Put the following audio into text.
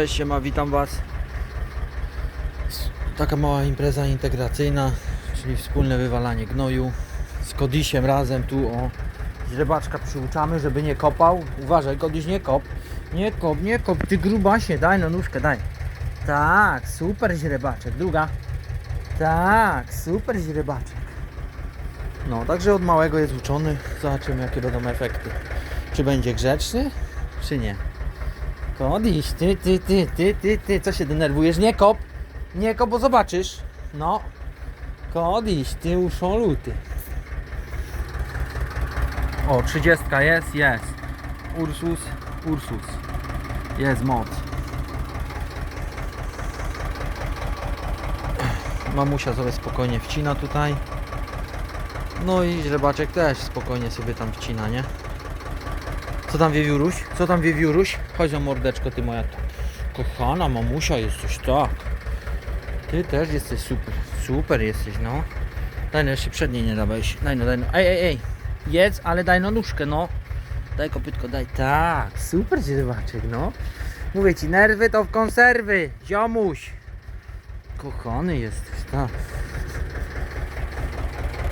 Cześć, siema, witam Was. Taka mała impreza integracyjna, czyli wspólne wywalanie gnoju z Kodisiem razem tu o źrebaczka przyuczamy, żeby nie kopał. Uważaj, Kodiś nie kop. Nie kop, nie kop, ty grubasie, daj no nóżkę, daj. Tak, super źrebaczek. Druga. Tak, super źrebaczek. No, także od małego jest uczony. Zobaczymy jakie będą efekty. Czy będzie grzeczny, czy nie. Kodiś, ty, ty, ty, ty, ty, ty, co się denerwujesz? Nie kop! Nie kop, bo zobaczysz. No. Ty uszolu, ty. O, trzydziestka jest, jest. Ursus, Ursus. Jest moc. Mamusia sobie spokojnie wcina tutaj. No i źrebaczek też spokojnie sobie tam wcina, nie? Co tam wiewióruś? Co tam wiewióruś? Chodź o mordeczko ty moja. Kochana mamusia jesteś, tak. Ty też jesteś super. Super jesteś, no. Daj no jeszcze przedniej nie dawałeś. Daj no, daj no. Ej, ej, ej. Jedz, ale daj no nóżkę, no. Daj kopytko, daj. Tak, super dziewaczek, no. Mówię ci, nerwy to w konserwy, ziomuś. Kochany jesteś, tak.